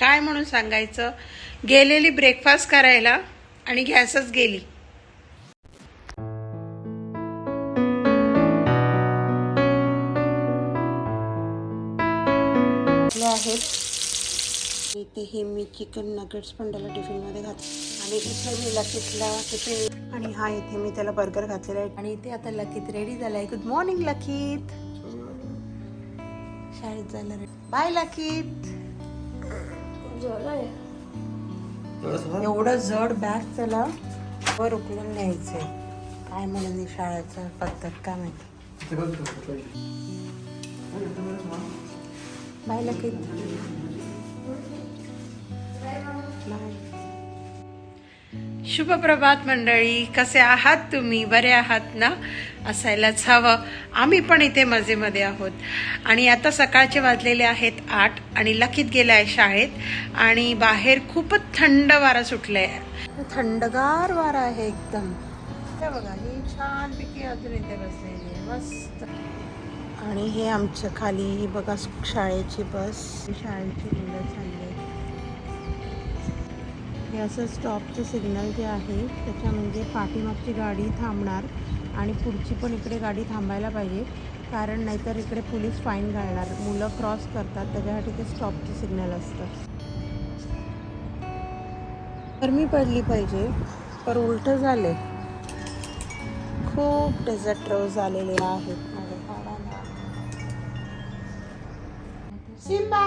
काय म्हणून सांगायचं? गेलेली ब्रेकफास्ट करायला आणि गॅसच गेली. आहेत इथे हे मी चिकन नगेट्स पण त्याला टिफिनमध्ये घात आणि इथे मी लकीतला टिफिन आणि हा इथे मी त्याला बर्गर घातलेला आहे. आणि इथे आता लकीत रेडी झालाय. गुड मॉर्निंग लकीत शाळेत जायला बाय लकीत एवढं जड? बॅग त्याला वर उकलून न्यायचंय. काय म्हणून शाळेचं पद्धत? काय माहिती? Bye Lakit bye. शुभ प्रभात मंडळी कसे आहात तुम्ही? बरे आहात ना? असायलाच हवं. आम्ही पण इथे मजेमध्ये आहोत. आणि आता सकाळचे वाजलेले आहेत आठ आणि लकीत गेला आहे शाळेत आणि बाहेर खूपच थंड वारा सुटलाय. थंडगार वारा आहे एकदम. बघा ही छानपैकी अजून इथे बसलेली आहे. मस्त. आणि हे आमच्या खाली बघा शाळेची बस. शाळेची मुलं चालली हे असं स्टॉपचं सिग्नल जे आहे त्याच्या म्हणजे पाठीमागची गाडी थांबणार आणि पुढची पण इकडे गाडी थांबायला पाहिजे. कारण नाहीतर इकडे पोलीस फाईन घालणार. मुलं क्रॉस करतात त्याच्यासाठी ते स्टॉपचं सिग्नल असतं. गरमी पडली पाहिजे पर उलट झाले. खूप डेझर्ट रोज आलेले आहेत माझ्या झाडाला सिम्बा!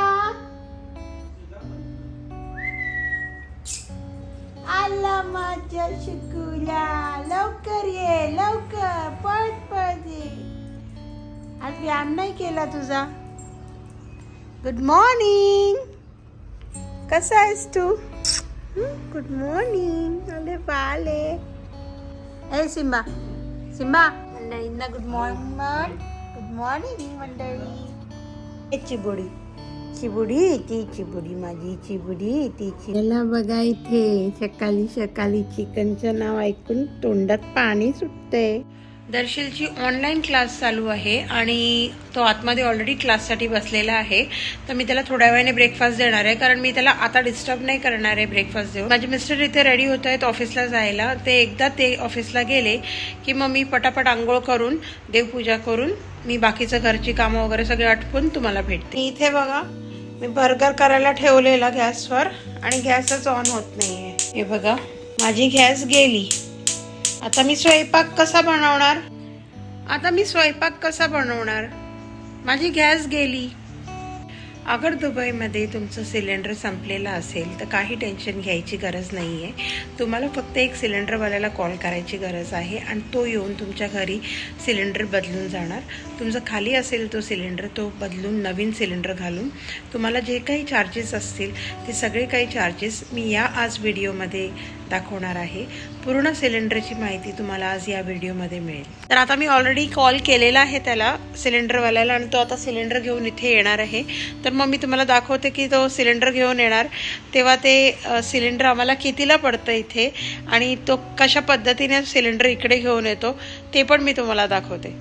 आला माझ्या शिकूला. लवकर ये लवकर पळत पळत ये. आज व्यायाम नाही केला तुझा. गुड मॉर्निंग कसा आहेस तू? गुड मॉर्निंग आले बाले ए सिम्बा सिम्बा मंडळींना गुड मॉर्निंग म्हण गुड मॉर्निंग मंडळी. ए चिबुडी. चिबुडी ती चिबुडी माझी चिबुडी ती याला बघा इथे सकाळी सकाळी चिकनचं नाव ऐकून तोंडात पाणी सुटतंय. दर्शीलची ऑनलाईन क्लास चालू आहे आणि तो आतमध्ये ऑलरेडी क्लाससाठी बसलेला आहे. तर मी त्याला थोड्या वेळाने ब्रेकफास्ट देणार आहे कारण मी त्याला आता डिस्टर्ब नाही करणार आहे ब्रेकफास्ट देऊन. माझे मिस्टर इथे रेडी होत आहेत ऑफिसला जायला. ते एकदा ते ऑफिसला गेले की मग मी पटापट आंघोळ करून देवपूजा करून मी बाकीचं घरची कामं वगैरे सगळे आटपून तुम्हाला भेटते. मी इथे बघा मी बर्गर करायला ठेवलेला गॅसवर आणि गॅसच ऑन होत नाहीये. हे बघा माझी गॅस गेली. आता मी स्वयंपाक कसा बनवणार? आता मी स्वयंपाक कसा बनवणार? माझी गॅस गेली. अगर दुबईमध्ये तुमचं सिलेंडर संपलेलं असेल तर काही टेन्शन घ्यायची गरज नाही आहे तुम्हाला फक्त एक सिलेंडरवाल्याला कॉल करायची गरज आहे आणि तो येऊन तुमच्या घरी सिलेंडर बदलून जाणार. तुमचं खाली असेल तो सिलेंडर तो बदलून नवीन सिलेंडर घालून. तुम्हाला जे काही चार्जेस असतील ते सगळे काही चार्जेस मी या आज व्हिडिओमध्ये दाखवणार आहे. पूर्ण सिलेंडरची माहिती तुम्हाला आज या व्हिडिओमध्ये मिळेल. तर आता मी ऑलरेडी कॉल केलेला आहे त्याला सिलेंडरवाल्याला आणि तो आता सिलेंडर घेऊन इथे येणार आहे. तर मग मी तुम्हाला दाखवते की तो सिलेंडर घेऊन येणार. तेव्हा ते सिलेंडर आम्हाला कितीला पडतं इथे आणि तो कशा पद्धतीने सिलेंडर इकडे घेऊन येतो ते पण मी तुम्हाला दाखवते.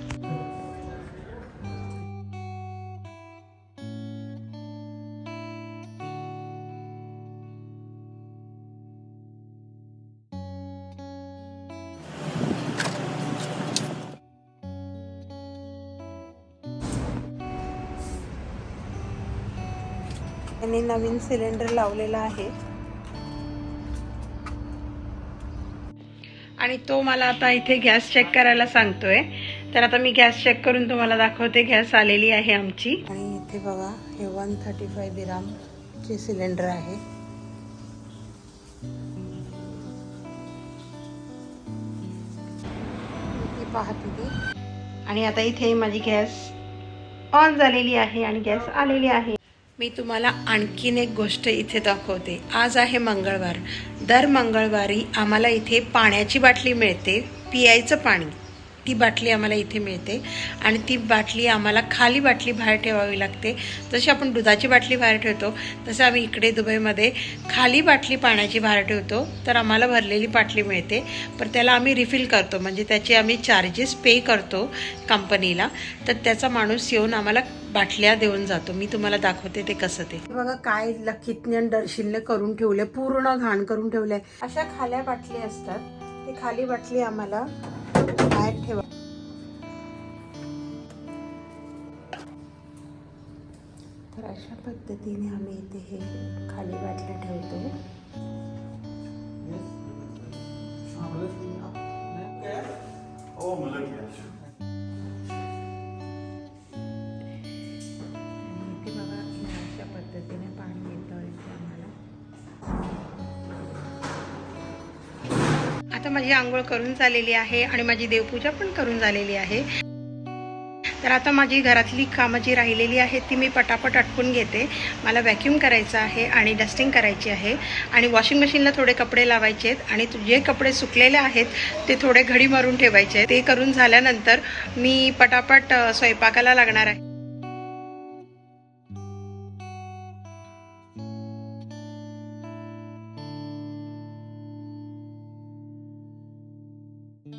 त्यांनी नवीन सिलेंडर लावलेला आहे. आणि तो मला आता इथे गॅस चेक करायला सांगतोय. तर आता मी गॅस चेक करून तुम्हाला दाखवते गॅस आलेली आहे आमची. आणि इथे बघा हे वन थर्टी फाय चे सिलेंडर आहे. पाहते आणि आता इथे माझी गॅस ऑन झालेली आहे आणि गॅस आलेली आहे. मी तुम्हाला आणखीन एक गोष्ट इथे दाखवते. आज आहे मंगळवार. दर मंगळवारी आम्हाला इथे पाण्याची बाटली मिळते पियायचं पाणी. ती बाटली आम्हाला इथे मिळते आणि ती बाटली आम्हाला खाली बाटली बाहेर ठेवावी लागते. जशी आपण दुधाची बाटली बाहेर ठेवतो तसं आम्ही इकडे दुबईमध्ये खाली बाटली पाण्याची बाहेर ठेवतो तर आम्हाला भरलेली बाटली मिळते. पण त्याला आम्ही रिफिल करतो म्हणजे त्याचे आम्ही चार्जेस पे करतो कंपनीला तर त्याचा माणूस येऊन आम्हाला बाटल्या देऊन जातो. मी तुम्हाला दाखवते ते कसं ते. बघा काय लखीतने आणि दर्शिनने करून ठेवले पूर्ण घाण करून ठेवले अशा खाल्या बाटली असतात. ते खाली बाटली आम्हाला बाहेर ठेवा. तर अशा पद्धतीने आम्ही इथे हे खाली बाटल्या ठेवतो. माझी आंघोळ करून झालेली आहे आणि माझी देवपूजा पण करून झालेली आहे. तर आता माझी घरातली कामं जी राहिलेली आहेत ती मी पटापट अटकून घेते. मला व्हॅक्यूम करायचं आहे आणि डस्टिंग करायची आहे. आणि वॉशिंग मशीनला थोडे कपडे लावायचे आहेत आणि जे कपडे सुकलेले आहेत ते थोडे घडी मारून ठेवायचे आहेत. ते करून झाल्यानंतर मी पटापट स्वयंपाकाला लागणार आहे. इथे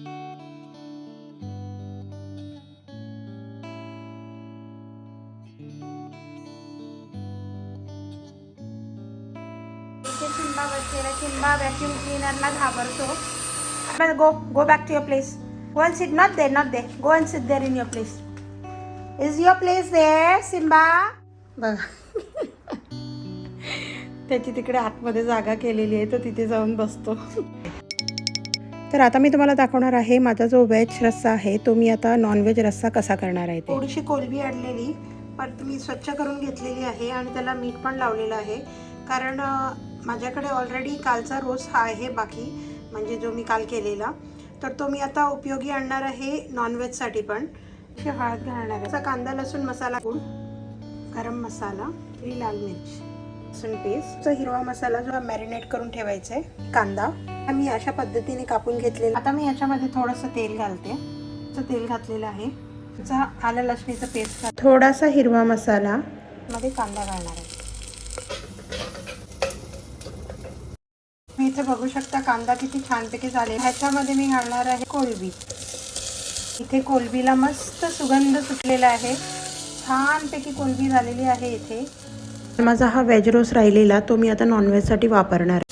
सिम्बा बसलेला सिम्बा व्हॅक्यूम क्लीनरला घाबरतो But go go back to your place. Go and sit. Not there, not there. Go and sit there in your place. Is your place there, Simba? बघा त्याची तिकडे आतमध्ये जागा केलेली आहे तो तिथे जाऊन बसतो तर आता मी तुम्हाला दाखवणार आहे माझा जो व्हेज रस्सा आहे तो मी आता नॉनव्हेज रस्सा कसा करणार आहे थोडीशी कोलबी आणलेली पण मी स्वच्छ करून घेतलेली आहे आणि त्याला मीठ पण लावलेलं आहे. कारण माझ्याकडे ऑलरेडी कालचा रोज हा आहे बाकी म्हणजे जो मी काल केलेला. तर तो मी आता उपयोगी आणणार आहे नॉनव्हेजसाठी पण. हळद घालणार आहे. कांदा लसूण मसाला गुळ गरम मसाला ही लाल मिरच. लसूण पेस्ट हिरवा मसाला जो मॅरिनेट करून ठेवायचा आहे कांदा. मी अशा पद्धतीने कापून घेतलेला आता मी याच्यामध्ये थोडंसं तेल घालते. तेल घातलेलं आहे. त्याचा आलं लसणीचं पेस्ट थोडासा हिरवा मसाला. मध्ये कांदा घालणार आहे. मी इथे बघू शकता कांदा किती छानपैकी झाले ह्याच्यामध्ये मी घालणार आहे कोलबी. इथे कोलबीला मस्त सुगंध सुटलेला आहे. छानपैकी कोलबी झालेली आहे इथे. माझा हा व्हेज रोज राहिलेला तो मी आता नॉनव्हेजसाठी वापरणार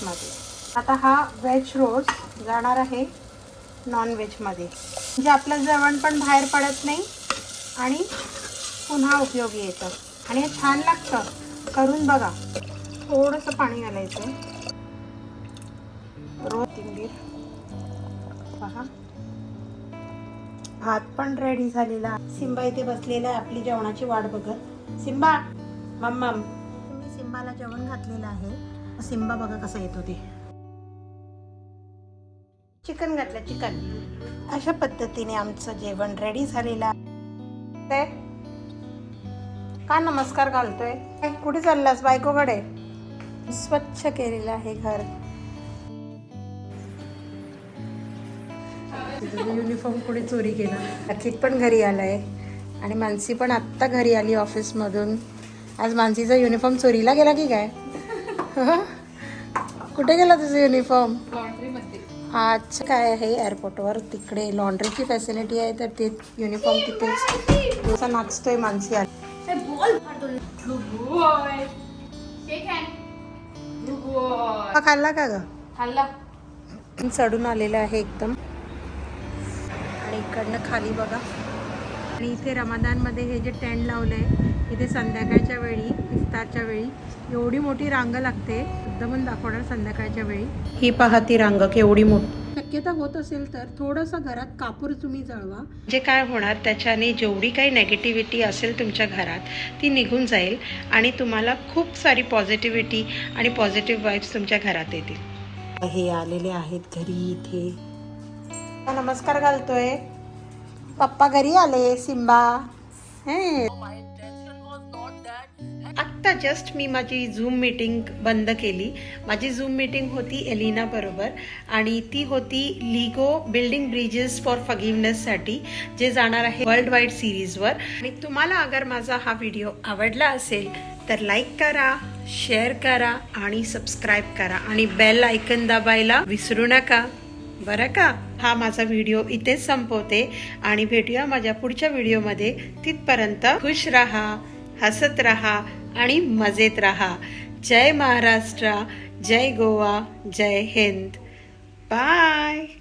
आता हा व्हेज रोज जाणार आहे नॉनव्हेजमध्ये म्हणजे आपलं जेवण पण बाहेर पडत नाही आणि पुन्हा उपयोगी येतं. आणि हे छान लागतं. करून बघा. थोडंसं पाणी घालायचं रोज तिंबीर पहा. भात पण रेडी झालेला. सिम्बा इथे बसलेला आहे. आपली जेवणाची वाट बघत. सिम्बा मम्मा सिम्बाला जेवण घातलेलं आहे. सिम्बा बघा कसं येतो ते. चिकन घातलं चिकन. अशा पद्धतीने आमचं जेवण रेडी झालेलं आहे. का नमस्कार घालतोय? कुठे चाललास बायकोकडे? स्वच्छ केलेलं आहे घर. युनिफॉर्म कुठे चोरी केला. अखित पण घरी आलाय. आणि मानसी पण आत्ता घरी आली ऑफिसमधून आज मानसीचा युनिफॉर्म चोरीला गेला की काय? कुठे गेला तुझा युनिफॉर्म आज काय आहे? एअरपोर्टवर तिकडे लॉन्ड्रीची फॅसिलिटी आहे तर ते युनिफॉर्म तिथेच. नाचतोय मानसी. हा खाल्ला का ग? खाल्ला. चढून आलेलं आहे एकदम. आणि इकडनं खाली बघा. आणि इथे रमादानमध्ये हे जे टेंट लावलं आहे इथे संध्याकाळच्या वेळी इफ्तारच्या वेळी एवढी मोठी रांग लागते. एकदम दाखवणार संध्याकाळच्या वेळी. ही पहा ती रांग केवढी मोठी. शक्यता होत असेल तर थोडंसं घरात कापूर तुम्ही जळवा. जे काय होणार त्याच्याने जेवढी काही नेगेटिव्हिटी असेल तुमच्या घरात ती निघून जाईल आणि तुम्हाला खूप सारी पॉझिटिव्हिटी आणि पॉझिटिव्ह वाईब्स तुमच्या घरात येतील. हे आलेले आहेत घरी इथे. नमस्कार घालतोय. पप्पा घरी आले सिम्बा हे. आत्ता जस्ट मी माझी झूम मीटिंग बंद केली. माझी झूम मीटिंग होती एलिना बरोबर आणि ती होती लिगो बिल्डिंग ब्रिजेस फॉर फगिवनेससाठी जे जाणार आहे वर्ल्ड वाईड सिरीजवर आणि तुम्हाला अगर माझा हा व्हिडिओ आवडला असेल तर लाईक करा शेअर करा आणि सबस्क्राईब करा आणि बेल आयकन दाबायला विसरू नका. बरं का? हा माझा व्हिडिओ इथेच संपवते आणि भेटूया माझ्या पुढच्या व्हिडिओमध्ये तिथपर्यंत खुश राहा हसत राहा आणि मजेत राहा. जय महाराष्ट्र जय गोवा जय हिंद. बाय